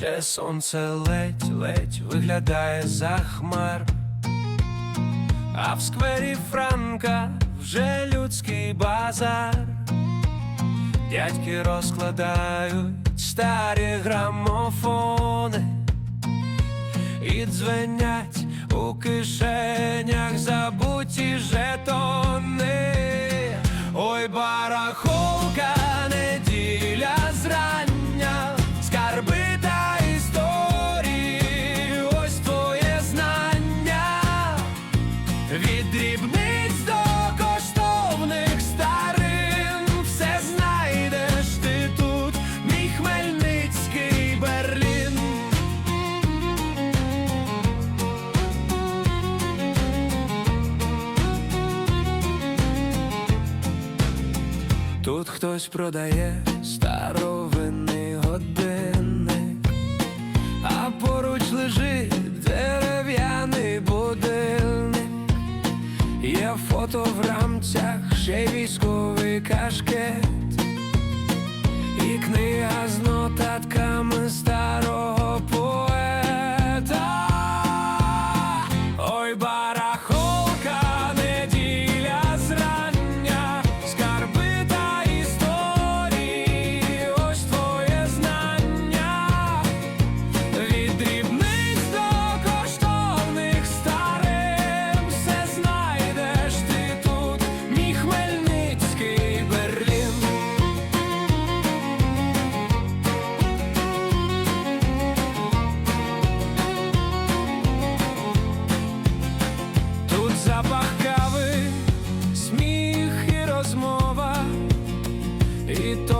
де сонце ледь-ледь виглядає за хмар. А в сквері Франка вже людський базар. Дядьки розкладають старі грамофони і дзвенять у кишенях забуті жетони. Ой, барахолка, Від дрібниць до коштовних старин все знайдеш ти тут, мій Хмельницький Берлін. Тут хтось продає старовинний Є фото в рамцях, ще й військовий кашкет, і книга з нотатками старого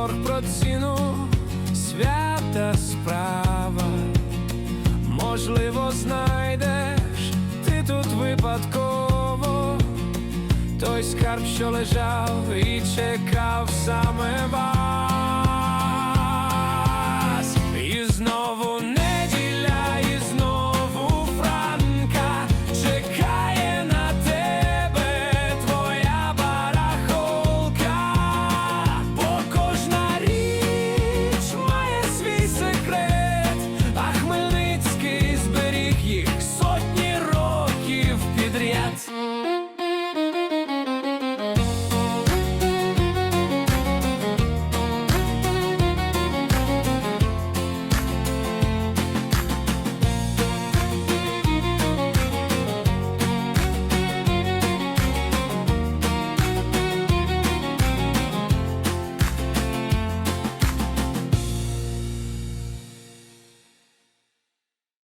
торг про ціну, свята справа. Можливо, знайдеш ти тут випадково той скарб, що лежав і чекав саме вас.